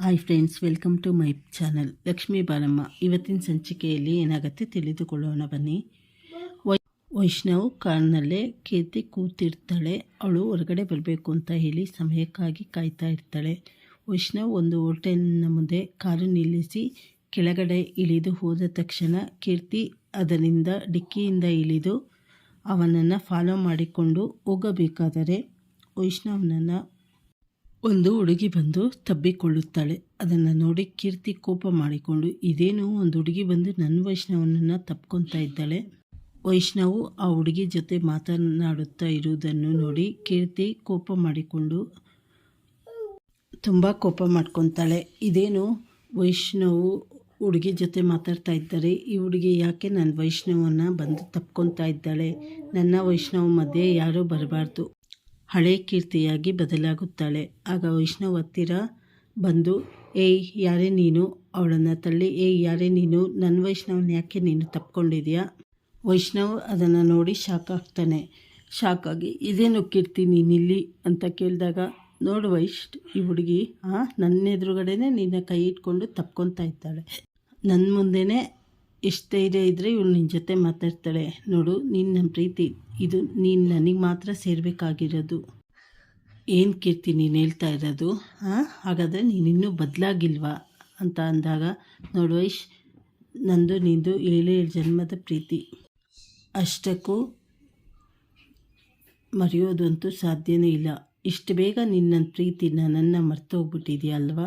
Hi friends welcome to my channel Lakshmi Balamma ಇವತ್ತಿನ ಸಂಚಿಕೆಯಲ್ಲಿ ಏನಾಗುತ್ತೆ ತಿಳಿದುಕೊಳ್ಳೋಣ ಬನ್ನಿ. ವೈ ವೈಷ್ಣವ್ ಕಾರ್ನಲ್ಲೇ ಕೀರ್ತಿ ಕೂತಿರ್ತಾಳೆ. ಅವಳು ಹೊರಗಡೆ ಬರಬೇಕು ಅಂತ ಹೇಳಿ ಸಮಯಕ್ಕಾಗಿ ಕಾಯ್ತಾ ಇರ್ತಾಳೆ. ವೈಷ್ಣವ್ ಒಂದು ಹೋಟೆಲ್ನ ಮುಂದೆ ಕಾರು ನಿಲ್ಲಿಸಿ ಕೆಳಗಡೆ ಇಳಿದು ಹೋದ ತಕ್ಷಣ ಕೀರ್ತಿ ಅದರಿಂದ ಡಿಕ್ಕಿಯಿಂದ ಇಳಿದು ಅವನನ್ನು ಫಾಲೋ ಮಾಡಿಕೊಂಡು ಹೋಗಬೇಕಾದರೆ ವೈಷ್ಣವ್ನನ್ನು ಒಂದು ಹುಡುಗಿ ಬಂದು ತಬ್ಬಿಕೊಳ್ಳುತ್ತಾಳೆ. ಅದನ್ನು ನೋಡಿ ಕೀರ್ತಿ ಕೋಪ ಮಾಡಿಕೊಂಡು, ಇದೇನು? ಒಂದು ಹುಡುಗಿ ಬಂದು ನನ್ನ ವೈಷ್ಣವನನ್ನು ತಪ್ಕೊತಾ ಇದ್ದಾಳೆ? ವೈಷ್ಣವು ಆ ಹುಡುಗಿ ಜೊತೆ ಮಾತನಾಡುತ್ತಾ ಇರುವುದನ್ನು ನೋಡಿ ಕೀರ್ತಿ ಕೋಪ ಮಾಡಿಕೊಂಡು, ತುಂಬ ಕೋಪ ಮಾಡ್ಕೊತಾಳೆ. ಇದೇನು? ವೈಷ್ಣವು ಹುಡುಗಿ ಜೊತೆ ಮಾತಾಡ್ತಾ ಇದ್ದಾರೆ. ಈ ಹುಡುಗಿ ಯಾಕೆ ನನ್ನ ವೈಷ್ಣವನ್ನ ಬಂದು ತಪ್ಕೊತಾ ಇದ್ದಾಳೆ? ನನ್ನ ವೈಷ್ಣವ ಮಧ್ಯೆ ಯಾರೂ ಬರಬಾರ್ದು. ಹಳೆ ಕೀರ್ತಿಯಾಗಿ ಬದಲಾಗುತ್ತಾಳೆ. ಆಗ ವೈಷ್ಣವ್ ಹತ್ತಿರ ಬಂದು, ಏಯ್, ಯಾರೇ ನೀನು? ಅವಳನ್ನು ತಳ್ಳಿ. ಏಯ್, ಯಾರೇ ನೀನು? ನನ್ನ ವೈಷ್ಣವನ ಯಾಕೆ ನೀನು ತಪ್ಕೊಂಡಿದೆಯಾ? ವೈಷ್ಣವ್ ಅದನ್ನು ನೋಡಿ ಶಾಕ್ ಆಗ್ತಾನೆ. ಶಾಕ್ ಆಗಿ ಇದೇನು ಕೀರ್ತಿ ನೀನಿಲ್ಲಿ? ಅಂತ ಕೇಳಿದಾಗ, ನೋಡು ವೈಶ್, ಈ ಹುಡುಗಿ ಹಾಂ ನನ್ನ ಎದುರುಗಡೆನೇ ನಿನ್ನ ಕೈ ಇಟ್ಕೊಂಡು ತಪ್ಕೊತಾ ಇದ್ದಾಳೆ. ನನ್ನ ಮುಂದೆನೇ ಎಷ್ಟು ಧೈರ್ಯ ಇದ್ದರೆ ಇವಳು ನಿನ್ನ ಜೊತೆ ಮಾತಾಡ್ತಾಳೆ. ನೋಡು, ನೀನು ನನ್ನ ಪ್ರೀತಿ. ಇದು ನೀನು ನನಗೆ ಮಾತ್ರ ಸೇರಬೇಕಾಗಿರೋದು. ಏನು ಕೀರ್ತಿ ನೀನು ಹೇಳ್ತಾ ಇರೋದು? ಹಾಂ ಹಾಗಾದರೆ ನೀನಿನ್ನೂ ಬದಲಾಗಿಲ್ವಾ? ಅಂತ ಅಂದಾಗ, ನೋಡು ವೈಶ್, ನಂದು ನಿಂದು ಏಳು ಜನ್ಮದ ಪ್ರೀತಿ. ಅಷ್ಟಕ್ಕೂ ಮರೆಯೋದಂತೂ ಸಾಧ್ಯನೇ ಇಲ್ಲ. ಇಷ್ಟು ಬೇಗ ನಿನ್ನ ಪ್ರೀತಿನ ನನ್ನ ಮರ್ತು ಹೋಗ್ಬಿಟ್ಟಿದೆಯಲ್ವಾ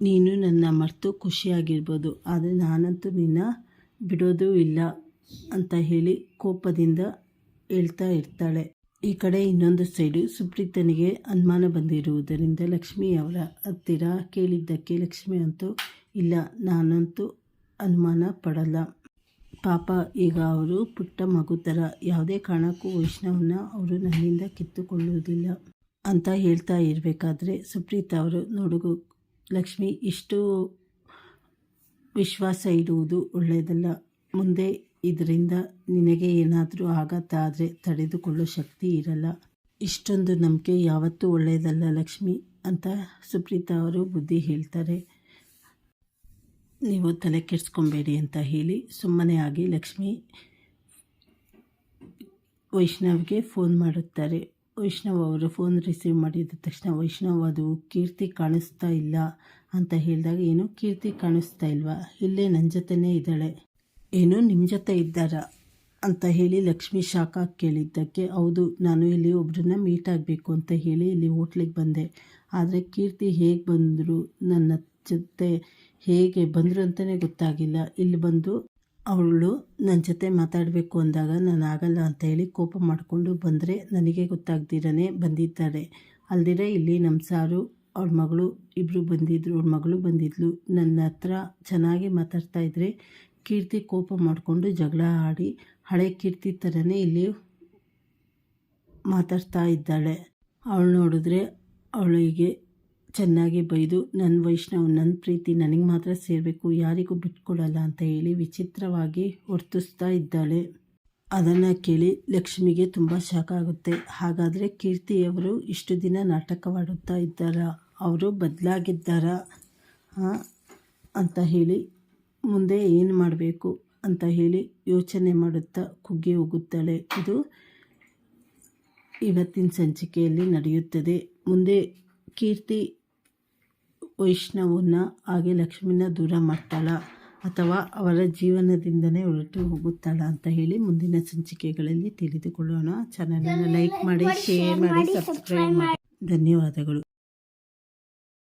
ನೀನು ನನ್ನ ಮರೆತು ಖುಷಿಯಾಗಿರ್ಬೋದು, ಆದರೆ ನಾನಂತೂ ನಿನ್ನ ಬಿಡೋದೂ ಇಲ್ಲ ಅಂತ ಹೇಳಿ ಕೋಪದಿಂದ ಹೇಳ್ತಾ ಇರ್ತಾಳೆ. ಈ ಕಡೆ ಇನ್ನೊಂದು ಸೈಡು ಸುಪ್ರೀತನಿಗೆ ಅನುಮಾನ ಬಂದಿರುವುದರಿಂದ ಲಕ್ಷ್ಮಿ ಅವರ ಹತ್ತಿರ ಕೇಳಿದ್ದಕ್ಕೆ ಲಕ್ಷ್ಮಿ ಅಂತೂ ಇಲ್ಲ, ನಾನಂತೂ ಅನುಮಾನ ಪಡಲ್ಲ. ಪಾಪ, ಈಗ ಅವರು ಪುಟ್ಟ ಮಗು ಥರ ಯಾವುದೇ ಕಾರಣಕ್ಕೂ ವೈಷ್ಣವನ್ನು ಅವರು ನನ್ನಿಂದ ಕಿತ್ತುಕೊಳ್ಳುವುದಿಲ್ಲ ಅಂತ ಹೇಳ್ತಾ ಇರಬೇಕಾದ್ರೆ ಸುಪ್ರೀತ ಅವರು ನೋಡುಗು, ಲಕ್ಷ್ಮಿ ಇಷ್ಟು ವಿಶ್ವಾಸ ಇಡುವುದು ಒಳ್ಳೆಯದಲ್ಲ. ಮುಂದೆ ಇದರಿಂದ ನಿನಗೆ ಏನಾದರೂ ಆಘಾತ ಆದರೆ ತಡೆದುಕೊಳ್ಳೋ ಶಕ್ತಿ ಇರಲ್ಲ. ಇಷ್ಟೊಂದು ನಂಬಿಕೆ ಯಾವತ್ತೂ ಒಳ್ಳೆಯದಲ್ಲ ಲಕ್ಷ್ಮಿ ಅಂತ ಸುಪ್ರೀತಾ ಅವರು ಬುದ್ಧಿ ಹೇಳ್ತಾರೆ. ನೀವು ತಲೆ ಕೆಡಿಸ್ಕೊಬೇಡಿ ಅಂತ ಹೇಳಿ ಸುಮ್ಮನೆ ಆಗಿ ಲಕ್ಷ್ಮಿ ವೈಷ್ಣವ್ಗೆ ಫೋನ್ ಮಾಡುತ್ತಾರೆ. ವೈಷ್ಣವ್ ಅವರು ಫೋನ್ ರಿಸೀವ್ ಮಾಡಿದ ತಕ್ಷಣ, ವೈಷ್ಣವ್, ಅದು ಕೀರ್ತಿ ಕಾಣಿಸ್ತಾ ಇಲ್ಲ ಅಂತ ಹೇಳಿದಾಗ, ಏನು ಕೀರ್ತಿ ಕಾಣಿಸ್ತಾ ಇಲ್ವಾ? ಇಲ್ಲೇ ನನ್ನ ಜೊತೆನೇ ಇದ್ದಾಳೆ. ಏನು ನಿಮ್ಮ ಜೊತೆ ಇದ್ದಾರಾ ಅಂತ ಹೇಳಿ ಲಕ್ಷ್ಮಿ ಶಾಖ ಕೇಳಿದ್ದಕ್ಕೆ, ಹೌದು, ನಾನು ಇಲ್ಲಿ ಒಬ್ಬರನ್ನ ಮೀಟ್ ಆಗಬೇಕು ಅಂತ ಹೇಳಿ ಇಲ್ಲಿ ಹೋಟ್ಲಿಗೆ ಬಂದೆ. ಆದರೆ ಕೀರ್ತಿ ಹೇಗೆ ಬಂದರು, ನನ್ನ ಜೊತೆ ಹೇಗೆ ಬಂದರು ಅಂತಲೇ ಗೊತ್ತಾಗಿಲ್ಲ. ಇಲ್ಲಿ ಬಂದು ಅವಳು ನನ್ನ ಜೊತೆ ಮಾತಾಡಬೇಕು ಅಂದಾಗ ನಾನು ಆಗಲ್ಲ ಅಂತ ಹೇಳಿ ಕೋಪ ಮಾಡಿಕೊಂಡು ಬಂದರೆ ನನಗೆ ಗೊತ್ತಾಗ್ದಿರೇ ಬಂದಿದ್ದಾರೆ. ಅಲ್ದಿರ ಇಲ್ಲಿ ನಮ್ಮ ಸಾರು, ಅವ್ರ ಮಗಳು ಇಬ್ಬರು ಬಂದಿದ್ದರು ಅವ್ರ ಮಗಳು ಬಂದಿದ್ಲು. ನನ್ನ ಹತ್ರ ಚೆನ್ನಾಗಿ ಮಾತಾಡ್ತಾ ಇದ್ದರೆ ಕೀರ್ತಿ ಕೋಪ ಮಾಡಿಕೊಂಡು ಜಗಳ ಆಡಿ ಹಳೆ ಕೀರ್ತಿ ಥರನೇ ಇಲ್ಲಿ ಮಾತಾಡ್ತಾ ಇದ್ದಾಳೆ. ಅವಳು ನೋಡಿದ್ರೆ ಅವಳಿಗೆ ಚೆನ್ನಾಗಿ ಬೈದು ನನ್ನ ವೈಷ್ಣವ್ ನನ್ನ ಪ್ರೀತಿ, ನನಗೆ ಮಾತ್ರ ಸೇರಬೇಕು, ಯಾರಿಗೂ ಬಿಟ್ಕೊಡಲ್ಲ ಅಂತ ಹೇಳಿ ವಿಚಿತ್ರವಾಗಿ ವರ್ತಿಸ್ತಾ ಇದ್ದಾಳೆ. ಅದನ್ನು ಕೇಳಿ ಲಕ್ಷ್ಮಿಗೆ ತುಂಬ ಶಾಕ್ ಆಗುತ್ತೆ. ಹಾಗಾದರೆ ಕೀರ್ತಿಯವರು ಇಷ್ಟು ದಿನ ನಾಟಕವಾಡುತ್ತಾ ಇದ್ದಾರಾ? ಅವರು ಬದಲಾಗಿದ್ದಾರಾ ಅಂತ ಹೇಳಿ ಮುಂದೆ ಏನು ಮಾಡಬೇಕು ಅಂತ ಹೇಳಿ ಯೋಚನೆ ಮಾಡುತ್ತಾ ಕುಗ್ಗಿ ಹೋಗುತ್ತಾಳೆ. ಇದು ಇವತ್ತಿನ ಸಂಚಿಕೆಯಲ್ಲಿ ನಡೆಯುತ್ತದೆ. ಮುಂದೆ ಕೀರ್ತಿ ವೈಷ್ಣವನ್ನ ಹಾಗೆ ಲಕ್ಷ್ಮಿನ ದೂರ ಮಾಡ್ತಾಳ ಅಥವಾ ಅವರ ಜೀವನದಿಂದನೇ ಹೊರಟು ಹೋಗುತ್ತಾಳ ಅಂತ ಹೇಳಿ ಮುಂದಿನ ಸಂಚಿಕೆಗಳಲ್ಲಿ ತಿಳಿದುಕೊಳ್ಳೋಣ. ಚಾನಲನ್ನು ಲೈಕ್ ಮಾಡಿ ಶೇರ್ ಮಾಡಿ ಸಬ್ಸ್ಕ್ರೈಬ್ ಮಾಡಿ. ಧನ್ಯವಾದಗಳು.